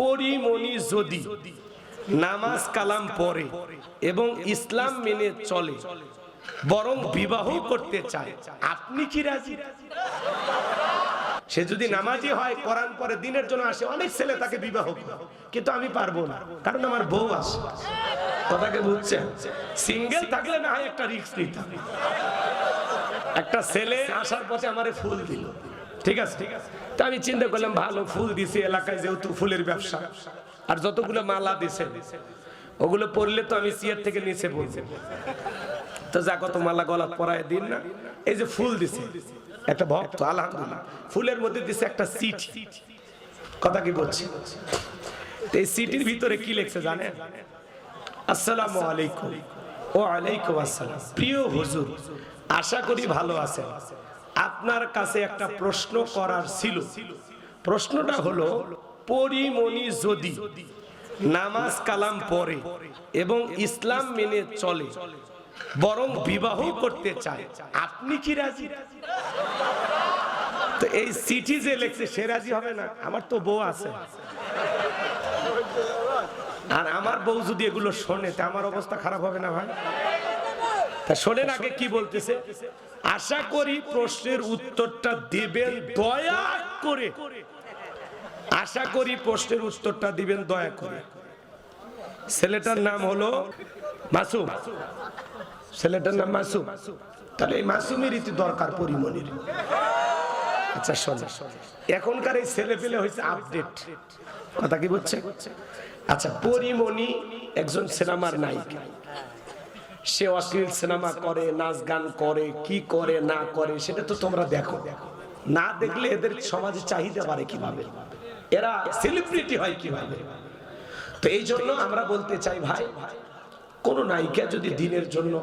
পরিমণি যদি নামাজ কালাম পড়ে এবং ইসলাম মেনে চলে, বরং বিবাহ করতে চায়, আপনি কি রাজি? সে যদি নামাজি হয়, কোরআন পরে দিনের জন্য আসে, অনেক ছেলে তাকে বিবাহ। কিন্তু আমি পারব না, কারণ আমার বউ আছে। কথাকে বুঝছেন? সিঙ্গেল থাকলে না হয় একটা রিস্ক নিতাম। একটা ছেলে আসার পথে আমারে ফুল দিল। ঠিক আছে ঠিক আছে? তা আমি চিন্তা করলাম, ভালো ফুল দিছি, এলাকায় যেহেতু ফুলের ব্যবসা। আর যতগুলো মালা দিছে, ওগুলো পরলে তো আমি চেয়ার থেকে নিচে পড়ছি তো যা কত মালা গলা পরায় দিন না, এই যে ফুল দিছে, একটা ভক্ত, আলহামদুলিল্লাহ, ফুলের মধ্যে দিছে একটা সিট কথা কি বলছি? এই সিটির ভিতরে কি লেখছে জানেন? আসসালামু আলাইকুম। ও আলাইকুম আসসালাম। প্রিয় হুজুর, আশা করি ভালো আছেন। আপনার কাছে একটা প্রশ্ন করার ছিল। প্রশ্নটা হলো, পরিমণি যদি নামাজ কালাম পড়ে এবং ইসলাম মেনে চলে, বরং বিবাহ করতে চায়, আপনি কি রাজি? তো এই চিঠি যে লেখছে, সে রাজি হবে না? আমার তো বউ আছে। আর আমার বউ যদি এগুলো শোনে, তা আমার অবস্থা খারাপ হবে না ভাই। শোনেন আগে কি বলতেছে? আশা করি প্রশ্নের উত্তরটা দেবেন দয়া করে। আশা করি প্রশ্নের উত্তরটা দিবেন দয়া করে। ছেলেটার নাম হলো মাসুম। ছেলেটার নাম মাসুম। তাহলে এই মাসুমের ইতি দরকার পরিমণির। আচ্ছা শোনা এখনকার এই ছেলে পেলে হয়েছে আপডেট। কথা কি বলছে আচ্ছা পরিমণি একজন সিনেমার নায়িকা। সে অশ্লীল সিনেমা করে, নাচ গান করে, কি করে, না করে, সেটা তো তোমরা দেখো। না দেখলে এদের সমাজে চাহিদা বাড়ে কীভাবে? এরা সেলিব্রিটি হয় কীভাবে? তো এই জন্য আমরা বলতে চাই, ভাই, কোন নায়িকা যদি দিনের জন্য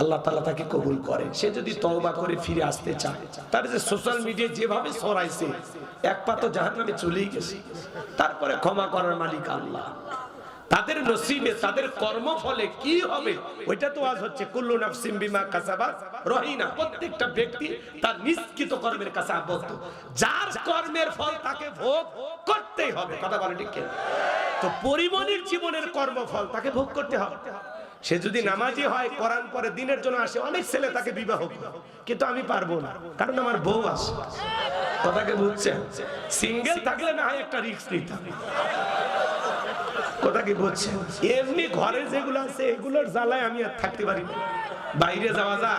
আল্লাহ তালা তাকে কবুল করে, সে যদি তওবা করে ফিরে আসতে চায়, তার যে সোশ্যাল মিডিয়া যেভাবে সরাইছে এক পা তো জাহান নামে চলেই গেছে, তারপরে ক্ষমা করার মালিক আল্লাহ। তাদের নসিবে, তাদের কর্মফলে কি হবে? ওইটা তো আজ হচ্ছে, কুল্লু নাফসিম বিমা কাসাবাত রহিনা। প্রত্যেকটা ব্যক্তি তার নিষ্কৃত কর্মের কাছে আবদ্ধ। যার কর্মের ফল তাকে ভোগ করতেই হবে। কথা বলে ঠিক? তো পরিমণির জীবনের কর্মফল তাকে ভোগ করতে হবে। সে যদি নামাজি হয়, কোরআন পরে দিনের জন্য আসে, অনেক ছেলে তাকে বিবাহ করে। কিন্তু আমি পারব না, কারণ আমার বউ আছে। কথাকে বুঝছেন? সিঙ্গেল থাকলে না হয় একটা রিস্ক নিতাম কথা কি বলছেন এমনি ঘরে যেগুলো আছে, এগুলোর জ্বালায় আমি আর থাকতে পারি না। বাইরে যাওয়া যা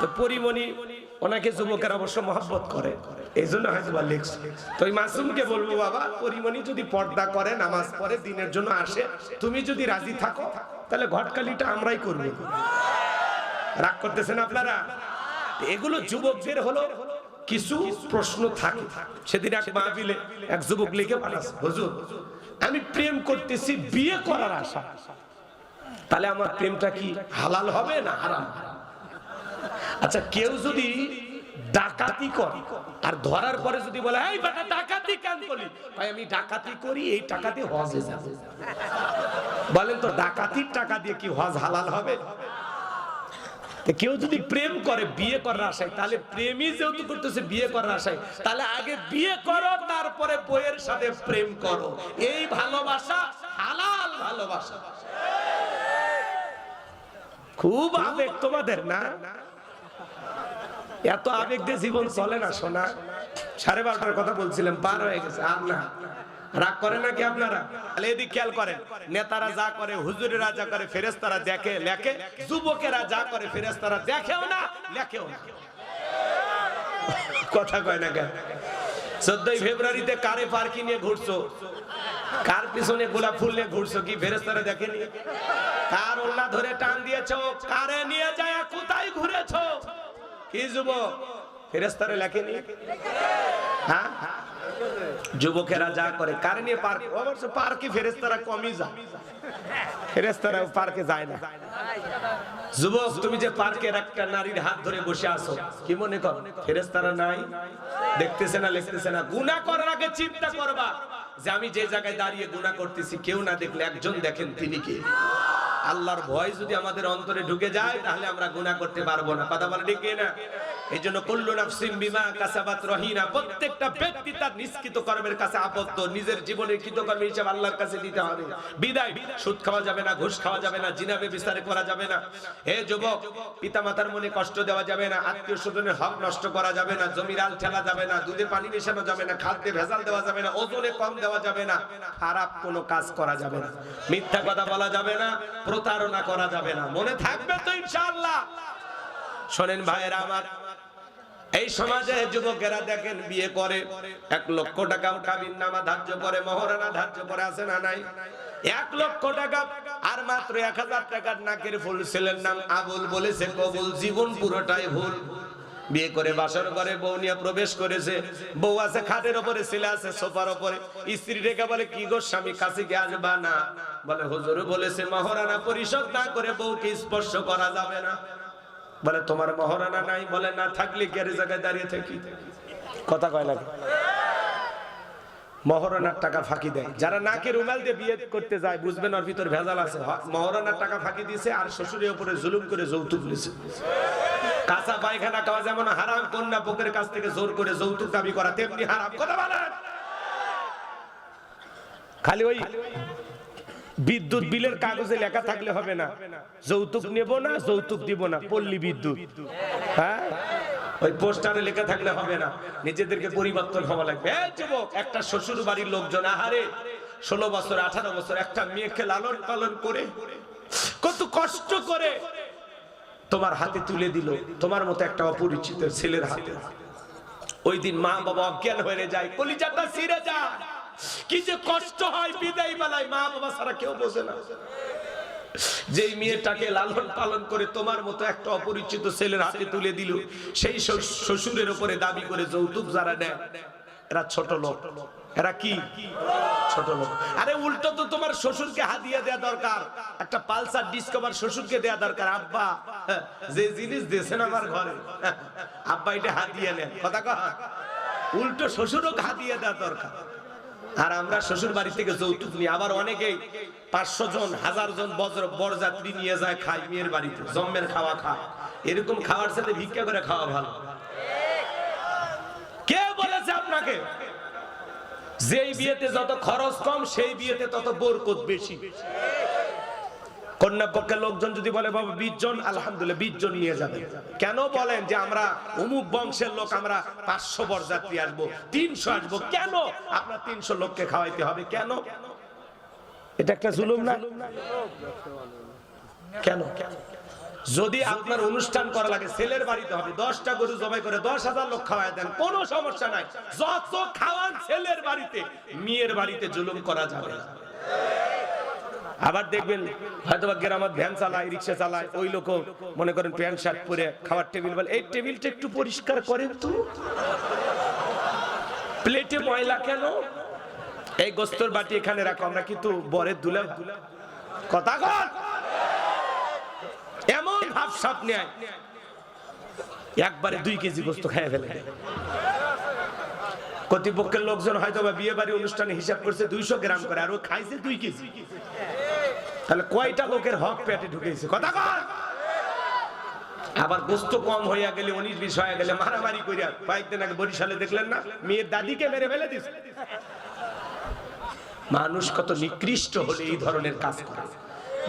তো পরিমণি, ওনাকে যুবকের অবশ্য মহব্বত করে। এই জন্য হয়তো বা লেখছে তো ওই মাসুমকে বলব, বাবা, পরিমণি যদি পর্দা করে, নামাজ পড়ে, দিনের জন্য আসে, তুমি যদি রাজি থাকো, তাহলে ঘটকালিটা আমরাই করব। রাগ করতেছেন আপনারা? এগুলো যুবকদের হলো কিছু প্রশ্ন থাকে। সেদিন এক মাহফিলে এক যুবক লিখে পাঠাচ্ছে, হুজুর আমি প্রেম করতেছি, বিয়ে করার আশা। তাহলে আমার প্রেমটা কি হালাল হবে না হারাম? আচ্ছা কেউ যদি ডাকাতি করে, আর ধরার পরে যদি বলে, এই বেটা, ডাকাতি কেন করলি? ভাই, আমি ডাকাতি করি, এই টাকাতে হজে যাব। বলেন তো, ডাকাতির টাকা দিয়ে কি হজ হালাল হবে? কেউ যদি প্রেম করে, বিয়ে করার আশায়, তাহলে প্রেমই যেহেতু করতেছে, বিয়ে করার আশায়, তাহলে আগে বিয়ে করো, তারপরে বইয়ের সাথে প্রেম করো। এই ভালোবাসা হালাল ভালোবাসা। খুব আবেগ তোমাদের, না? এত আবেগ দিয়ে জীবন চলে না শোনা সাড়ে বারোটার কথা বলছিলাম, পার হয়ে গেছে, আর না। রাগ করে নাকি আপনারা? তাহলে এদিক খেয়াল করেন, নেতারা যা করে, হুজুরেরা যা করে ফেরেস্তারা দেখে, লেখে, যুবকেরা যা করে ফেরেস্তারা দেখেও না, লেখেও না। কথা কয় না কেন? চোদ্দই ফেব্রুয়ারিতে কারে পার্কি নিয়ে ঘুরছো? কার পিছনে গোলাপ ফুল নিয়ে ঘুরছো? কি ফেরেস্তারা দেখেনি? কার ওল্লা ধরে টান দিয়েছ? কারে নিয়ে যায়, কোথায় ঘুরেছো? কি যুবক? ফেরেস্তারে লেখেনি? হ্যাঁ? যুবকেরা যা করে, কারে নিয়ে পার্ক? অবশ্য পার্কে ফেরেস্তারা কমই যায়। ফেরেস্তারা পার্কে যায় না। যুবক, তুমি যে পার্কের একটা নারীর হাত ধরে বসে আছো, কি মনে কর? ফেরেস্তারা নাই? দেখতেছে না, লিখতেছে না, গুনাহ করার আগে চিন্তা করবা যে আমি যে জায়গায় দাঁড়িয়ে গুনাহ করতেছি, কেউ না দেখলে একজন দেখেন তিনি কে। আল্লাহর ভয় যদি আমাদের অন্তরে ঢুকে যায়, তাহলে আমরা গুনাহ করতে পারব না। কথা বলে ঠিক না এই কুল্লু নাফসিন বিমা কাসাবাত রহিনা প্রত্যেকটা ব্যক্তি তার নিষ্কৃত কর্মের কাছে আবদ্ধ নিজের জীবনের আল্লাহর কাছে দিতে হবে বিদায় সুদ খাওয়া যাবে না ঘুষ খাওয়া যাবে না জিনাবে করা যাবে না যুবক পিতামাতার মনে কষ্ট দেওয়া যাবে না আত্মীয় স্বজনের হক নষ্ট করা যাবে না ঠেলা যাবে না দুধে পানি মেশানো যাবে না খাদ্যে ভেজাল দেওয়া যাবে না ওজনে কম দেওয়া যাবে না খারাপ কোনো কাজ করা যাবে না মিথ্যা কথা বলা যাবে না প্রতারণা করা যাবে না মনে থাকবে তো ইনশাআল্লাহ শোনেন ভাইয়েরা আমার এই সমাজে যুবকেরা দেখেন, বিয়ে করে, এক লক্ষ টাকা কাবিন নামা ধার্য করে, মহারানা ধার্য করে, আছে না নাই? এক লক্ষ টাকা, আর মাত্র এক হাজার টাকার নাকের ফুল ছেলের নাম আবুল বলেছে, কবুল জীবন পুরোটাই ভুল। বিয়ে করে বাসর করে বউ নিয়ে প্রবেশ করেছে, বউ আছে খাটের ওপরে, ছেলে আছে সোফার ওপরে। স্ত্রী রেখে বলে, কি গো স্বামী, কাছে কি আসবা না? বলে, হুজুর বলেছে, মহারানা পরিশোধ না করে বউকে স্পর্শ করা যাবে না। বলে, তোমার মহারানা নাই বলে, না থাকলে গ্যারেজ জায়গায় দাঁড়িয়ে থাকি? কথা কয় না মহরণার টাকা ফাঁকি দেয়। যারা নাকে রুমাল দিয়ে বিয়ে করতে যায়, বুঝবেন ওর ভিতর ভেজাল আছে। মহারানার টাকা ফাঁকি দিয়েছে আর শ্বশুরের উপরে জুলুম করে যৌতুক নিয়েছে কাঁচা পায়খানা খাওয়া যেমন হারাম, কন্যা পোকের কাছ থেকে জোর করে যৌতুক দাবি করা তেমনি হারাম। কথা বলেন? খালি ওই বিদ্যুৎ বিলের কাগজে লেখা থাকলে হবে না। যৌতুক নেব না, যৌতুক দিব না, পল্লী বিদ্যুৎ। হ্যাঁ? ওই পোস্টারে লেখা থাকলে হবে না। নিজেদেরকে পরিবর্তন হওয়া লাগবে। যুবক, একটা শ্বশুর বাড়ির লোকজন, আহারে, ষোলো বছর, আঠারো বছর, একটা মেয়েকে লালন পালন করে, কত কষ্ট করে তোমার হাতে তুলে দিল। তোমার মতো একটা অপরিচিত ছেলের হাতে। ওই দিন মা বাবা অজ্ঞান হয়ে যায়, কলিজাটা ছিঁড়ে যায়। কি যে কষ্ট হয় বিদায় বেলায় মা বাবা ছাড়া কেউ বোঝে না। যেই মেয়েটাকে লালন পালন করে তোমার মতো একটা অপরিচিত ছেলের হাতে তুলে দিল সেই শ্বশুরের উপরে দাবি করে যৌতুক যারা নেয় এরা ছোট লোক। এরা কি? ছোট লোক। আরে উল্টো তো তোমার শ্বশুরকে হাদিয়া দেয়া দরকার। একটা পালসার ডিসকভার শ্বশুরকে দেয়া দরকার। আব্বা হ্যাঁ, যে জিনিস দিয়েছেন আমার ঘরে হ্যাঁ, আব্বা এটা হাদিয়া নেন। কথা কথা উল্টো শ্বশুরও হাদিয়া দেওয়া দরকার। আর আমরা শ্বশুর বাড়ি থেকে যৌতুক নিই। আবার অনেকেই পাঁচশো জন, হাজার জন বজ্র বরযাত্রী নিয়ে যায়, খায়, মেয়ের বাড়িতে, জম্মের খাওয়া খায়। এরকম খাওয়ার সাথে ভিক্ষা করে খাওয়া ভালো। কে বলেছে আপনাকে? যেই বিয়েতে যত খরচ কম, সেই বিয়েতে তত বরকত বেশি। কন্যা পক্ষের লোকজন যদি বলে, বাবা, বিশ জন, আলহামদুলিল্লাহ, বিশ জন নিয়ে যাবে কেন বলেন যে, আমরা অমুক বংশের লোক, আমরা পাঁচশো বরযাত্রী আসব, তিনশো আসব। কেন? আপনার তিনশো লোককে খাওয়াইতে হবে কেন? এটা একটা জুলুম না? কেন? যদি আপনার অনুষ্ঠান করা লাগে, ছেলের বাড়িতে হবে, দশটা গরু জবাই করে দশ হাজার লোক খাওয়াই দেন, কোনো সমস্যা নাই। যত খাওয়ান ছেলের বাড়িতে, মেয়ের বাড়িতে জুলুম করা যাবে না। আবার দেখবেন হয়তো বা ভ্যান চালায়, রিক্সা চালায়, ওই লোক মনে করেন প্যান্ট, শার্ট পরে খাবার টেবিল বলে এই টেবিলটা একটু পরিষ্কার করেন তো। প্লেটে ময়লা কেন? এই গোস্তর বাটি এখানে রাখো, আমরা কিন্তু বরের দুলা কথা কর এমন ভাব সাপ নেয়, একবারে দুই কেজি গোস্ত খেয়ে ফেলে। কর্তৃপক্ষের লোকজন হয়তো বা বিয়ে বাড়ি অনুষ্ঠানে হিসাব করছে দুইশো গ্রাম করে, আর ও খাইছে দুই কেজি। তাহলে কয়টা লোকের হক পেটে ঢুকেছে? কথা কর আবার গোস্ত কম হইয়া গেলে উনিশ বিশ হয়ে গেলে, মারামারি করিয়া কয়েকদিন আগে বরিশালে দেখলেন না? মেয়ের দাদিকে মেরে ফেলে দিছে। মানুষ কত নিকৃষ্ট হলে এই ধরনের কাজ করে।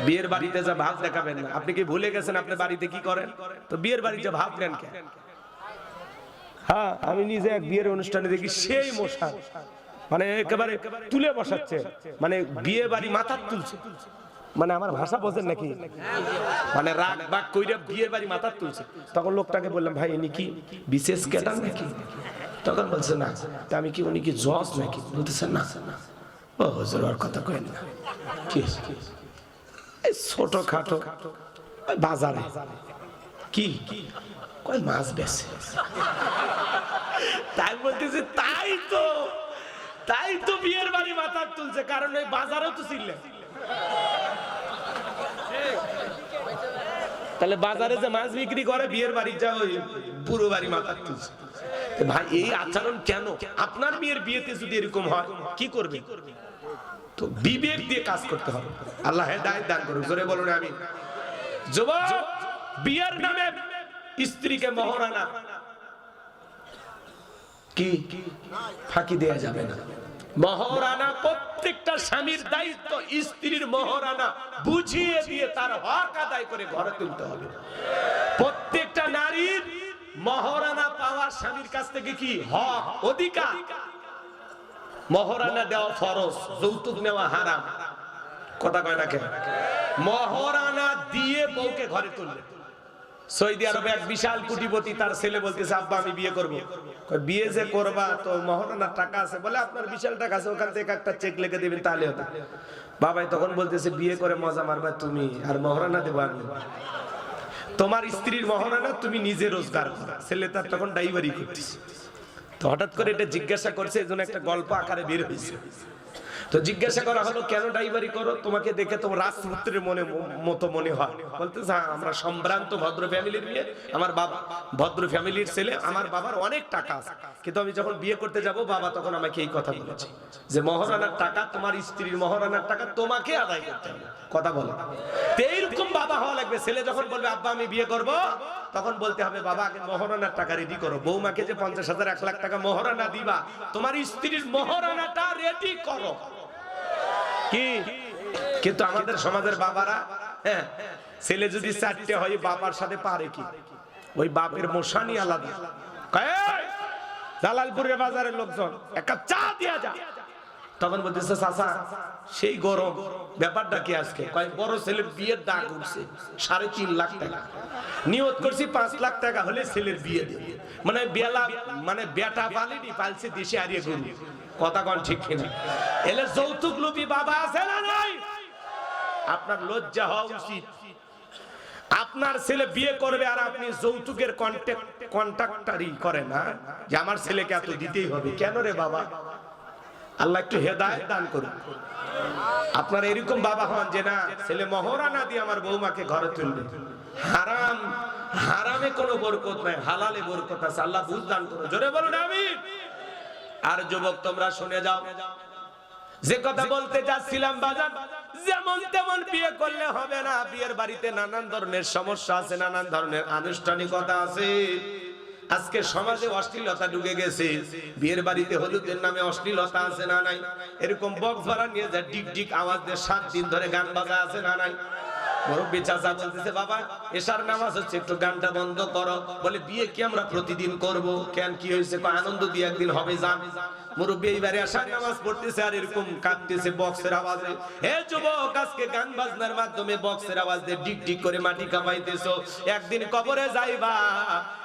বিয়ের বাড়িতে যা ভাব দেখাবেন না। আপনি কি ভুলে গেছেন আপনি বাড়িতে কি করেন? তো বিয়ের বাড়িতে ভাব নেন কেন? হ্যাঁ আমি নিজে এক বিয়ের অনুষ্ঠানে দেখি সেই মশা মানে একেবারে তুলে বসাচ্ছে। মানে বিয়ে বাড়ি মাথার তুলছে। মানে আমার ভাষা বোঝেন নাকি? মানে রাগ বাগ কইরা বিয়ের বাড়ি মাথার তুলছে। তখন লোকটাকে বললাম ভাই ইনি কি বিশেষ ক্যাডার নাকি? তখন বলছে না তা আমি কি উনি কি জজ নাকি? বলতেছে না ও হুজুর আর কথা কইেন না। কি এই ছোট খাটো বাজারে। কি? কই মাছ বেছে তাই বলতেছে তাই তো তাই তো বিয়ের বাড়ি মাথার তুলছে কারণ ওই বাজারেও তো ছিলেন। তাহলে বাজারে যে মাছ বিক্রি করে, বিয়ের বাড়ি যা ওই পুরো বাড়ি মাথার তুলছে ভাই, এই আচরণ কেন? আপনার মেয়ের বিয়েতে যদি এরকম হয়, কি করবে? তো বিবেক দিয়ে কাজ করতে হবে। আল্লাহ হেদায়েত দান করুন জোরে বলুন আমি যুবক, বিয়ের নামে স্ত্রীকে মহারানা। কি? ফাঁকি দেয়া যাবে না। মহারানা, প্রত্যেকটা স্বামীর দায়িত্ব স্ত্রীর মহারানা বুঝিয়ে দিয়ে তার হক আদায় করে ঘরে তুলতে হবে। প্রত্যেকটা নারীর মহারানা পাওয়ার স্বামীর কাছ থেকে কি হক, অধিকার? মহারানা দেওয়া ফরজ, যৌতুক নেওয়া হারাম। কথা কয় না কেন? মহারানা দিয়ে বউকে ঘরে তুলবে সৌদি আরবে এক বিশাল কুটিপতি তার ছেলে বলতেছে, আব্বা, আমি বিয়ে করব। বিয়ে যে করবা, তো মহারানার টাকা আছে বলে আপনার বিশাল টাকা আছে, ওখান থেকে একটা চেক লিখে দিবেন, তাহলে হবে। বাবাই তখন বলতেছে, বিয়ে করে মজা মারবা তুমি, আর মহারানা দেবো আমি। তোমার স্ত্রীর মহারানা তুমি নিজে রোজগার করো। ছেলে তার তখন ড্রাইভারি করতেছে। তো হঠাৎ করে এটা জিজ্ঞাসা করছে এই একটা গল্প আকারে বের হয়েছে। তো জিজ্ঞাসা করা হলো, কেন ড্রাইভারি করো? তোমাকে দেখে তোমার রাজপুত্রের মনে মতো মনে হয়। বলতেছে হ্যাঁ আমরা সম্ভ্রান্ত ভদ্র ফ্যামিলির মেয়ে, আমার বাবা, ভদ্র ফ্যামিলির ছেলে, আমার বাবার অনেক টাকা আছে। কিন্তু আমি যখন বিয়ে করতে যাব, বাবা তখন আমাকে এই কথা বলেছে যে, মহারানার টাকা, তোমার স্ত্রীর মহারানার টাকা তোমাকে আদায় করতে হবে। কথা বলো। তো এইরকম বাবা হওয়া লাগবে। ছেলে যখন বলবে, আব্বা, আমি বিয়ে করব, তখন বলতে হবে, বাবা, আগে মহারানার টাকা রেডি করো। বৌমাকে যে পঞ্চাশ হাজার, এক লাখ টাকা মহারানা দিবা, তোমার স্ত্রীর মহারানাটা রেডি করো। কি? কিন্তু আমাদের সমাজের বাবারা হ্যাঁ ছেলে যদি চারটে হয়, বাবার সাথে পারে কি? ওই বাপের মশানি আলাদা। জালালপুরের বাজারের লোকজন একটা চা দিয়া যা। তখন বলতেছে, চাচা, সেই গরম ব্যাপারটা কি আজকে? কয়, বড় ছেলের বিয়ের ডাক উঠছে, সাড়ে তিন লাখ টাকা। নিয়ত করছি পাঁচ লাখ টাকা হলে ছেলের বিয়ে দেবে। মানে বেলা মানে বেটা পালিনি পালছে দেশে হারিয়ে গরু। কথা কন ঠিক কিনা? এলে যৌতুক লোভী বাবা আছে না নাই? আপনার লজ্জা হওয়া উচিত। আপনার ছেলে বিয়ে করবে আর আপনি যৌতুকের কন্ট্যাক্ট কন্ট্রাক্টারি করেন না যে আমার ছেলেকে এত দিতেই হবে। কেন রে বাবা? আল্লাহ একটু হেদায়েত দান করুন। আপনার এরকম বাবা হন যে না, ছেলে মহরানা দিয়ে আমার বৌমাকে ঘরে তুলবে। হারাম, হারামে কোনো বরকত নাই, হালালে বরকত আছে। আল্লাহ বুঝ দান করুন। জোরে বলুন আমি আর যুবক, তোমরা শুনে যাও। যে কথা বলতে যাচ্ছিলাম বাজার, যেমন তেমন বিয়ে করলে হবে না। বিয়ের বাড়িতে নানান ধরনের সমস্যা আছে, নানান ধরনের আনুষ্ঠানিকতা আছে। আজকে সমাজে অশ্লীলতা ঢুকে গেছে। বিয়ের বাড়িতে হলুদের নামে অশ্লীলতা আছে না নাই? এরকম বক্স ভাড়া নিয়ে যায় ডিক ডিক আওয়াজ দিয়ে সাত দিন ধরে গান বাজা আছে না নাই? মুরব্বী চাচা বলতেছে, বাবা, এশার নামাজ হচ্ছে, একটু গানটা বন্ধ করো। বলে, বিয়ে কি আমরা প্রতিদিন করব? কেন, কি হয়েছে? আনন্দ দিয়ে একদিন হবে যান মুরব্বী এইবারে এশার নামাজ পড়তেছে আর এরকম কাঁদতেছে বক্সের আওয়াজে। হে যুবক, আজকে গান বাজনার মাধ্যমে বক্সের আওয়াজ দিয়ে ডিক ডিক করে মাটি কামাইতেছো একদিন কবরে যাইবা,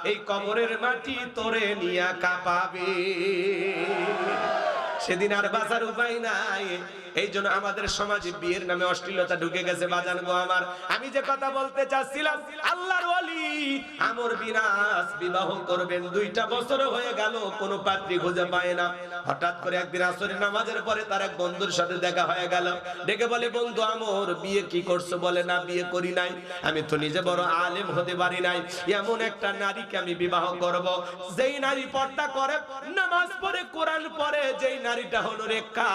এই কবরের মাটি তোরে নিয়া কাঁপাবে। সেদিন আর বাঁচার উপায় নাই এই জন্য আমাদের সমাজে বিয়ের নামে অশ্লীলতা ঢুকে গেছে, বাজান আমার। আমি যে কথা বলতে চাচ্ছিলাম, আল্লাহর ওয়ালি আমর বিনাশ বিবাহ করবেন, দুইটা বছর হয়ে গেল, কোন পাত্রী খুঁজে পায় না। হঠাৎ করে একদিন আসরের নামাজের পরে তার এক বন্ধুর সাথে দেখা হয়ে গেল। ডেকে বলে, বন্ধু আমর, বিয়ে কি করছ? বলে, না, বিয়ে করি নাই। আমি তো নিজে বড় আলেম হতে পারি নাই। এমন একটা নারীকে আমি বিবাহ করব। যেই নারী পর্দা করে, নামাজ পড়ে, কোরআন পড়ে, যেই নারীটা হলো রেখা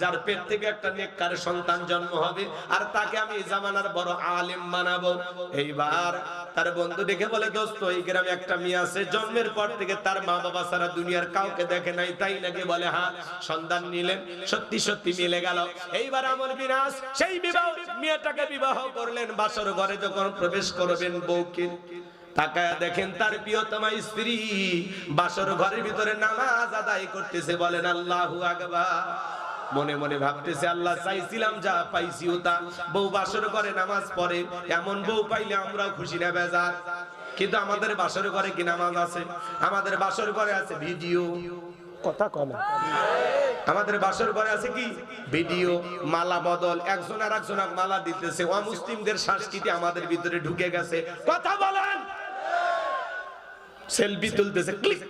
যার পেট থেকে একটা নেককার সন্তান জন্ম হবে, আর তাকে আমি জামানার বড় আলেম বানাবো এইবার তার বন্ধু দেখে বলে, দোস্ত, এই গ্রামে একটা মেয়ে আছে, জন্মের পর থেকে তার মা বাবা সারা দুনিয়ার কাউকে দেখে নাই, তাই নাকি বলে হ্যাঁ সন্তান নিলেন, সত্যি সত্যি মিলে গেল। এইবার আমর বিনাশ, সেই বিবাহ, মেয়েটাকে বিবাহ করলেন, বাসর ঘরে যখন প্রবেশ করবেন বউকে। তাকায় দেখেন তার প্রিয়তমা স্ত্রী বাসর ঘরের ভিতরে নামাজ আদায় করতেছে, বলেন, আল্লাহু আকবার। মনে মনে ভাবতেছে আল্লাহ চাইছিলাম যা পাইছি ওটা বউ বাসর করে নামাজ পড়ে এমন বউ পাইলে আমরাও খুশি না বেজার। কিন্তু আমাদের বাসর ঘরে কি নামাজ আছে? আমাদের বাসর ঘরে আছে ভিডিও। কথা কম আমাদের বাসর ঘরে আছে কি? ভিডিও মালা বদল একজন আর একজন মালা দিতেছে। অমুসলিমদের সংস্কৃতি আমাদের ভিতরে ঢুকে গেছে। কথা বলেন! সেলফি তুলতেছে ক্লিক।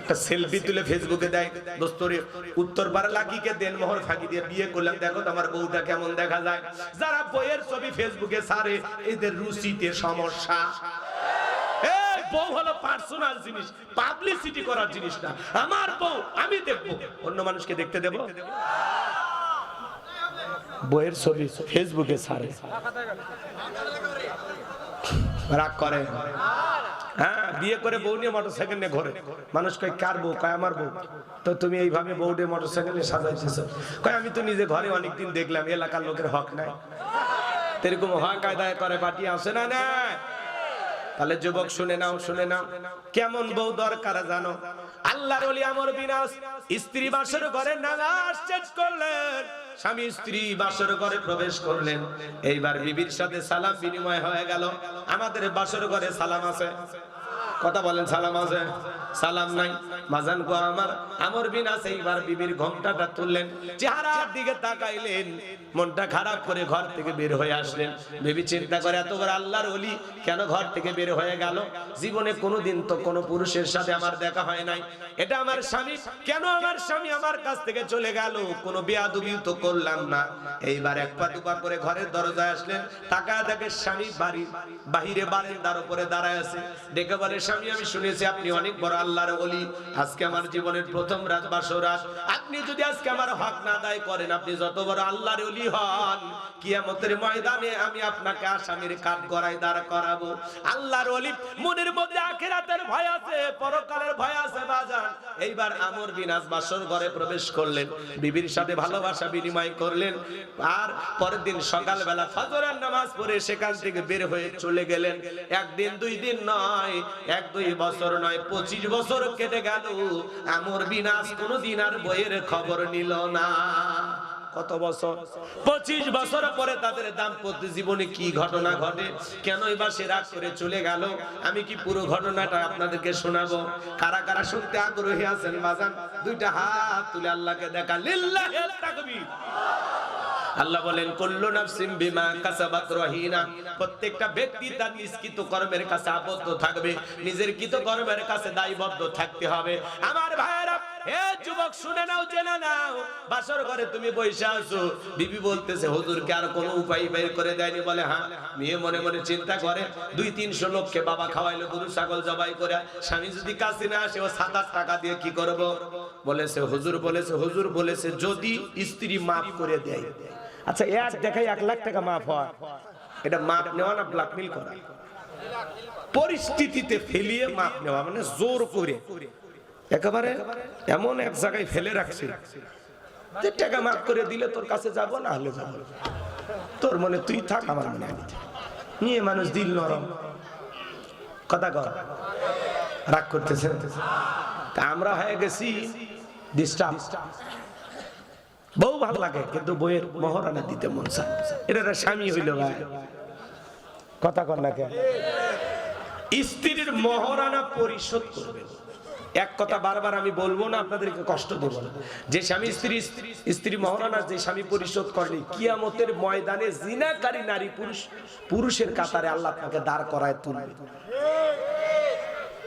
একটা সেলফি তুলে ফেসবুকে দেয় দোস্তরে উত্তর পাড়া লাকিকে দেন, মোহর ফাঁকি দিয়ে বিয়ে করলাম। দেখো তোমার বউটা কেমন দেখা যায়। যারা বইয়ের ছবি ফেসবুকে ছাড়ে এদের রুচিতে সমস্যা। রাগ করে। হ্যাঁ বিয়ে করে বউ নিয়ে মোটর সাইকেল নিয়ে ঘরে। মানুষ কয়, কার বউ? কয়, আমার বউ। তো তুমি এইভাবে বউডে মোটর সাইকেল নিয়ে সাজাইতেছ। কয়, আমি তো নিজে ঘরে অনেকদিন দেখলাম, এলাকার লোকের হক নাই। এরকম হক কায়দায় করে পাঠিয়ে আসে না না তাহলে যুবক শুনে নাও শুনে নাও। কেমন বউ দরকার জানো? আল্লাহর ওলি আমর বিনাশ স্ত্রী বাসর ঘরে নামাজ শেষ করলেন। স্বামী স্ত্রী বাসর ঘরে প্রবেশ করলেন। এইবার বিবির সাথে সালাম বিনিময় হয়ে গেল। আমাদের বাসর ঘরে সালাম আছে। কথা বলেন, সালাম আছে? সালাম নাই। মাজান গো আমার, আমর বিনাশ এইবার বিবির ঘোমটাটা তুললেন, চেহারার দিকে তাকাইলেন, মনটা খারাপ করে ঘর থেকে বের হয়ে আসলেন। বেবি চিন্তা করে, এত বড় আল্লাহর ওলি, কেন ঘর থেকে বের হয়ে গেল? জীবনে কোনোদিন তো কোনো পুরুষের সাথে আমার দেখা হয় নাই। এটা আমার স্বামী, কেন আমার স্বামী আমার কাছ থেকে চলে গেল? কোনো বেয়াদবি তো করলাম না। এইবার এক পা দুপা করে ঘরের দরজায় আসলেন। টাকা দেখে স্বামী বাড়ি, বাহিরে বারান্দার উপরে দাঁড়ায় আছে। ডেকে বলে, স্বামী, আমি শুনেছি আপনি অনেক বড় আল্লাহর ওলি। আজকে আমার জীবনের প্রথম রাত বাসরাত আপনি যদি আজকে আমার হক না আদায় করেন, আপনি যত বড় আল্লাহর ওলি হন, কিয়ামতের ময়দানে আমি আপনাকে আসামির কাঠ গড়াই দাঁড় করাবো। আল্লাহর ওলি, মনের মধ্যে আখিরাতের ভয় আছে, পরকালের ভয় আছে, বাজান। এইবার আমর বিনাশ বাসর ঘরে প্রবেশ করলেন। বিবির সাথে ভালোবাসা বিনিময় করলেন। আর পরের দিন সকালবেলা ফজরের নামাজ পড়ে সেখান থেকে বের হয়ে চলে গেলেন। একদিন, দুই দিন নয়, এক দুই বছর নয়, পঁচিশ বছর কেটে গেল। আমর বিনাশ কোনোদিন আর বইয়ের খবর নিল না। কত বছর? পঁচিশ বছর পরে তাদের দাম্পত্য জীবনে কি ঘটনা ঘটে? কেনই বা সে রাগ করে চলে গেল? আমি কি পুরো ঘটনাটা আপনাদেরকে শোনাবো? কারা কারা শুনতে আগ্রহী আছেন বাজান? দুইটা হাত তুলে আল্লাহকে দেখা। লিল্লাহিল তাকবীর। আল্লাহ বলেন, কুল্লু নাফসিন বিমা কাসাবাত রহিনা। প্রত্যেকটা ব্যক্তি তার নিষ্কৃত কর্মের কাছে আবদ্ধ থাকবে। নিজের কৃত কর্মের কাছে দায়বদ্ধ থাকতে হবে। আমার ভাইয়েরা, হে যুবক, শুনে নাও, জেনে নাও। বাসর ঘরে তুমি বসে আছো। বিবি বলতেছে, হুজুরকে আর কোনো উপায় বের করে দেয়নি। বলে হ্যাঁ মেয়ে মনে মনে চিন্তা করে, দুই তিনশো লোককে বাবা খাওয়াইলো, গরু, ছাগল জবাই করে। স্বামী যদি কাছে না আসে, ও সাত টাকা দিয়ে কি করব? বলেছে, হুজুর বলেছে হুজুর বলেছে, যদি স্ত্রী মাফ করে দেয়। আচ্ছা এক দেখাই এক লাখ টাকা মাফ হয়। এটা মাপ নেওয়া না ব্ল্যাকমেল করা? পরিস্থিতিতে ফেলিয়ে মাপ নেওয়া মানে জোর করে। একেবারে এমন এক জায়গায় ফেলে রাখছি যে টাকা মাফ করে দিলে তোর কাছে যাব, না হলে যাব। তোর মনে তুই থাক, আমার মনে আমি নিয়ে মানুষ দিল নরম। কথা কর। রাগ করতেছে। আমরা হয়ে গেছি ডিস্টার্ব বউ ভালো লাগে, কিন্তু বইয়ের মহারানা দিতে মন চায় এটা স্বামী হইল ভাই কথা কর না কেন? স্ত্রীর মহারানা পরিশোধ করবে। এক কথা বারবার আমি বলব না, আপনাদেরকে কষ্ট দেবো না। যে স্বামী স্ত্রী স্ত্রী মহারানা যে স্বামী পরিশোধ করেনি কিয়ামতের ময়দানে জিনাকারী নারী পুরুষ, পুরুষের কাতারে আল্লাহ আপনাকে দাঁড় করায় তুলবে।